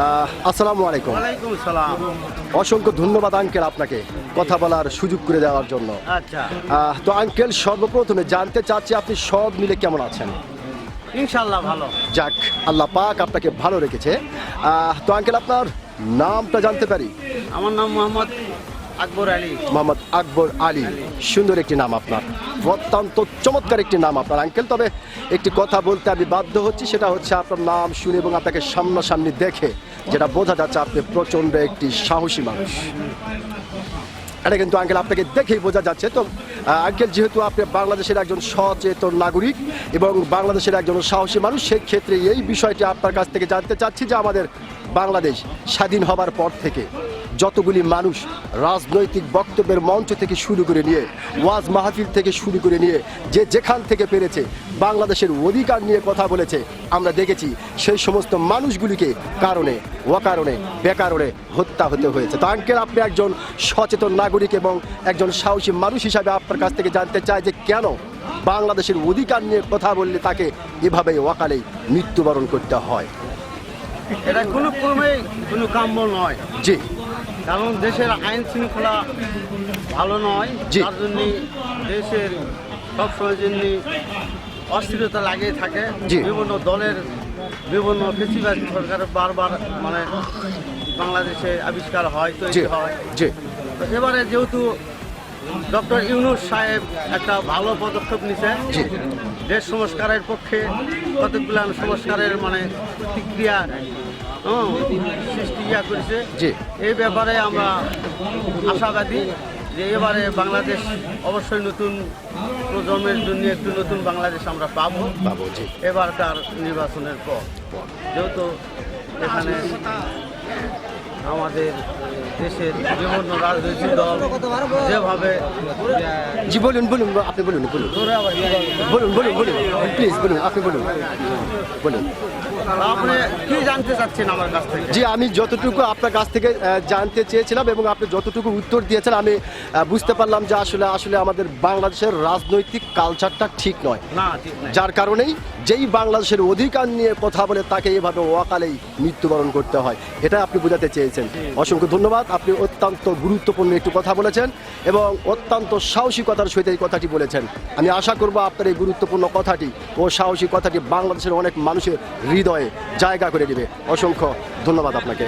আসসালামু আলাইকুম। ওয়ালাইকুম সালাম। অসংখ্য ধন্যবাদ আঙ্কেল আপনাকে কথা বলার সুযোগ করে দেওয়ার জন্য। আচ্ছা। তো আঙ্কেল সর্বপ্রথমে জানতে চাচ্ছি আপনি সব মিলে কেমন আছেন? ইনশাল্লাহ ভালো। যাক আল্লাহ পাক আপনাকে ভালো রেখেছে। তো আঙ্কেল আপনার নামটা জানতে পারি? আমার নাম মোহাম্মদ আকবর আলী। মোহাম্মদ আকবর আলী। সুন্দর একটি নাম আপনার। অত্যন্ত চমৎকার একটি নাম আপনার আঙ্কেল। তবে একটি কথা বলতে আমি বাধ্য হচ্ছি, সেটা হচ্ছে আপনার নাম শুনে এবং আপনাকে সামনাসামনি দেখে যেটা বোঝা যাচ্ছে আপনি প্রচণ্ড একটি সাহসী মানুষ। এটা কিন্তু আঙ্কেল আপনাকে দেখেই বোঝা যাচ্ছে। তো আঙ্কেল, যেহেতু আপনি বাংলাদেশের একজন সচেতন নাগরিক এবং বাংলাদেশের একজন সাহসী মানুষ, সেক্ষেত্রে এই বিষয়টি আপনার কাছ থেকে জানতে চাচ্ছি যে আমাদের বাংলাদেশ স্বাধীন হবার পর থেকে যতগুলি মানুষ রাজনৈতিক বক্তব্যের মঞ্চ থেকে শুরু করে নিয়ে ওয়াজ মাহফিল থেকে শুরু করে নিয়ে যে যেখান থেকে পেরেছে বাংলাদেশের অধিকার নিয়ে কথা বলেছে আমরা দেখেছি সেই সমস্ত মানুষগুলিকে কারণে অকারণে বেকারণে হত্যা হতে হয়েছে। তো আঙ্কেল আপনি একজন সচেতন নাগরিক এবং একজন সাহসী মানুষ হিসাবে আপনার কাছ থেকে জানতে চাই যে কেন বাংলাদেশের অধিকার নিয়ে কথা বললে তাকে এভাবে অকালেই মৃত্যুবরণ করতে হয়। এটা কোনো ক্রমেই কোনো কাম্য নয়। জি। কারণ দেশের আইন শৃঙ্খলা ভালো নয়। তার জন্য দেশের সবসময় জন্য অস্থিরতা লাগিয়ে থাকে। বিভিন্ন দলের বিভিন্ন ফেসিবাদ সরকারের বারবার মানে বাংলাদেশে আবিষ্কার হয় তৈরি হয় এবারে যেহেতু ডক্টর ইউনুস সাহেব একটা ভালো পদক্ষেপ নিছে। দেশ সংস্কারের পক্ষে কতগুলো সংস্কারের মানে প্রতিক্রিয়া সৃষ্টি ইয়া করেছে। এই ব্যাপারে আমরা আশাবাদী যে এবারে বাংলাদেশ অবশ্যই নতুন প্রজন্মের জন্য একটু নতুন বাংলাদেশ আমরা পাবো। জি। এবারকার নির্বাচনের পর। যেহেতু এখানে আমাদের দেশের বিভিন্ন রাজনৈতিক দল যেভাবে জি বলুন বলুন আপনি বলুন বলুন। বলুন বলুন বলুন। প্লিজ বলুন আপনি বলুন। বলুন। কি জানতে চাচ্ছেন আমার কাছ থেকে? জি আমি যতটুকু আপনার কাছ থেকে জানতে চেয়েছিলাম এবং আপনি যতটুকু উত্তর দিয়েছেন আমি বুঝতে পারলাম যে আসলে আসলে আমাদের বাংলাদেশের রাজনৈতিক কালচারটা ঠিক নয়। যার কারণেই যেই বাংলাদেশের অধিকার নিয়ে কথা বলে তাকে এভাবে ওয়াকালেই মৃত্যুবরণ করতে হয়। এটা আপনি বোঝাতে চেয়েছেন। অসংখ্য ধন্যবাদ। আপনি অত্যন্ত গুরুত্বপূর্ণ একটু কথা বলেছেন এবং অত্যন্ত সাহসিকতার সহিত এই কথাটি বলেছেন। আমি আশা করব আপনার এই গুরুত্বপূর্ণ কথাটি ও সাহসী কথাটি বাংলাদেশের অনেক মানুষের হৃদয়ে জায়গা করে দিবে অসংখ্য ধন্যবাদ আপনাকে।